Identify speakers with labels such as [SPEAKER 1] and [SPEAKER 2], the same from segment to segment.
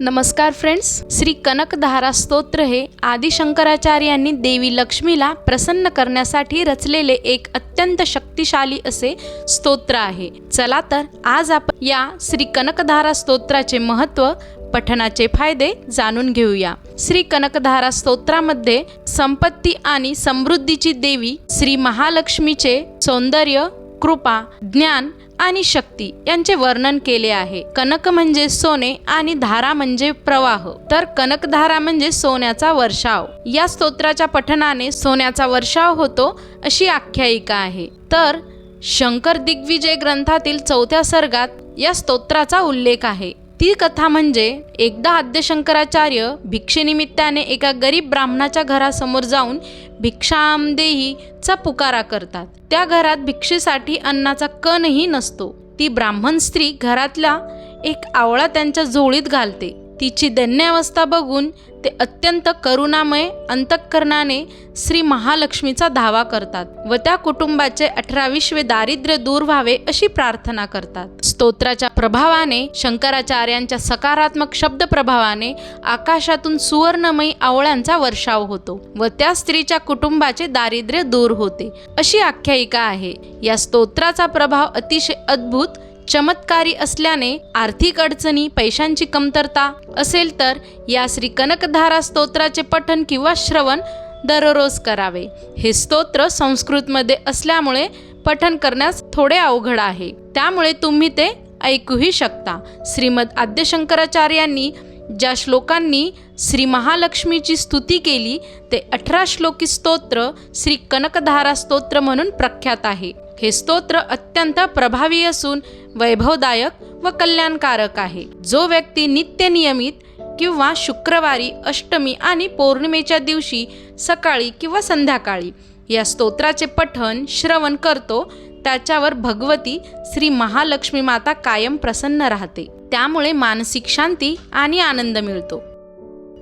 [SPEAKER 1] नमस्कार फ्रेंड्स श्री कनकधारा स्तोत्र हे आदिशंकराचार्यांनी देवी लक्ष्मीला प्रसन्न करण्यासाठी रचलेले एक अत्यंत शक्तिशाली असे स्तोत्र आहे. चला तर आज आपण या श्री कनकधारा स्तोत्राचे महत्त्व पठणाचे फायदे जाणून घेऊया. श्री कनकधारा स्तोत्रामध्ये संपत्ती आणि समृद्धीची देवी श्री महालक्ष्मीचे सौंदर्य कृपा ज्ञान आणि शक्ती यांचे वर्णन केले आहे. कनक म्हणजे सोने आणि धारा म्हणजे प्रवाह. तर कनकधारा म्हणजे सोन्याचा वर्षाव. या स्तोत्राच्या पठनाने सोन्याचा वर्षाव होतो अशी आख्यायिका आहे. तर शंकर दिग्विजय ग्रंथातील चौथ्या सर्गात या स्तोत्राचा उल्लेख आहे. ती कथा म्हणजे एकदा आद्यशंकराचार्य भिक्षेनिमित्ताने एका गरीब ब्राह्मणाच्या घरासमोर जाऊन भिक्षामदेही चा पुकारा करतात. त्या घरात भिक्षेसाठी अन्नाचा कणही नसतो. ती ब्राह्मण स्त्री घरातला एक आवळा त्यांच्या झोळीत घालते. तिची दैन्यावस्था बघून ते अत्यंत करुणामय अंतःकरणाने श्री महालक्ष्मीचा धावा करतात व त्या कुटुंबाचे अठरा विश्वे दारिद्र्य दूर व्हावे अशी प्रार्थना करतात. स्तोत्राच्या प्रभावाने शंकराचार्यांच्या सकारात्मक शब्द प्रभावाने आकाशातून सुवर्णमयी आवळ्यांचा वर्षाव होतो व त्या स्त्रीच्या कुटुंबाचे दारिद्र्य दूर होते. अशी आख्यायिका आहे. या स्तोत्राचा प्रभाव अतिशय अद्भुत चमत्कारी असल्याने आर्थिक अडचणी पैशांची कमतरता असेल तर या श्री कनकधारा स्तोत्राचे पठन किंवा श्रवण दररोज करावे. हे स्तोत्र संस्कृतमध्ये असल्यामुळे पठन करण्यास थोडे अवघड आहे. त्यामुळे तुम्ही ते ऐकूही शकता. श्रीमद आद्यशंकराचार्यांनी ज्या श्लोकांनी श्री महालक्ष्मीची स्तुती केली ते अठरा श्लोकी स्तोत्र श्री कनकधारा स्तोत्र म्हणून प्रख्यात आहे. हे स्तोत्र अत्यंत प्रभावी असून वैभवदायक व कल्याणकारक आहे. जो व्यक्ती नित्य नियमित किंवा शुक्रवारी अष्टमी आणि पौर्णिमेच्या दिवशी सकाळी किंवा संध्याकाळी या स्तोत्राचे पठण श्रवण करतो त्याच्यावर भगवती श्री महालक्ष्मी माता कायम प्रसन्न राहते. त्यामुळे मानसिक शांती आणि आनंद मिळतो.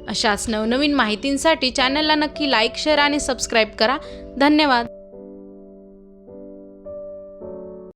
[SPEAKER 1] अशाच नवनवीन माहितींसाठी चॅनलला नक्की लाईक शेअर आणि सबस्क्राईब करा. धन्यवाद.